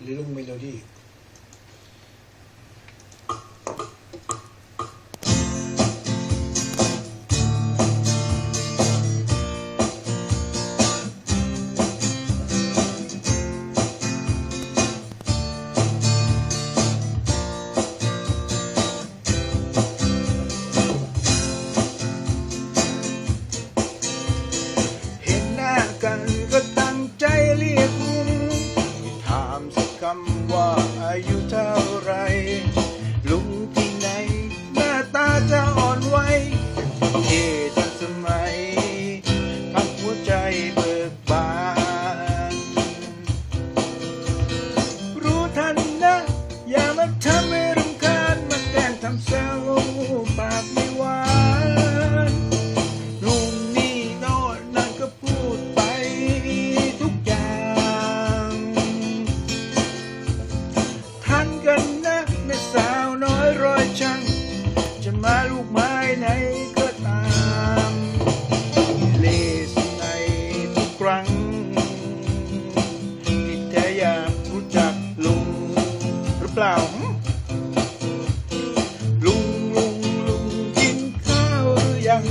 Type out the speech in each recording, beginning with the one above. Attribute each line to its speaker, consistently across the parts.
Speaker 1: little minoría. าวลุงลุงลุงกินข้าวหรือยัง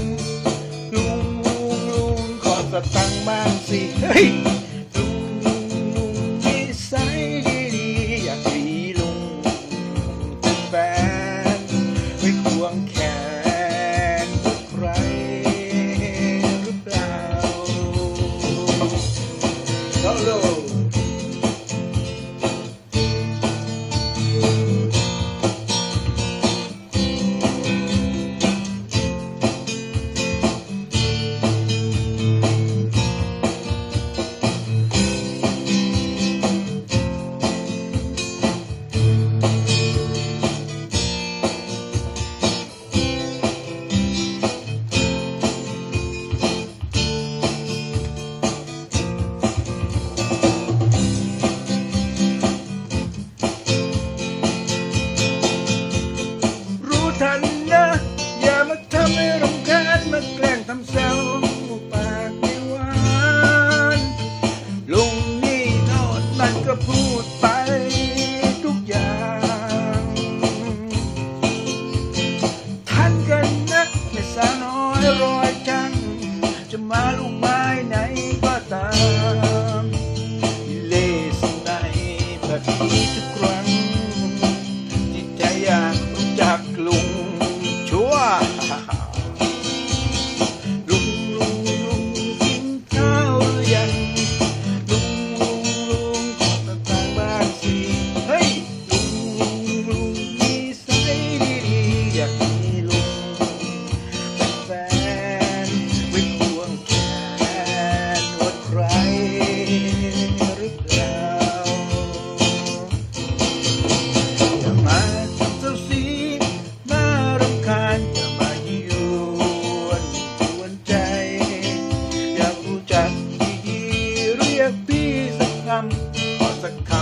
Speaker 1: ลุงลุงลุงขอสตังค์บ้างสิเฮ้ยลุงลุงลุงนิสัดีดีอยากมีลุงเป็แฟนไม่ควงแขนใครหรือเปล่าฮัลโหล mar, o mar. the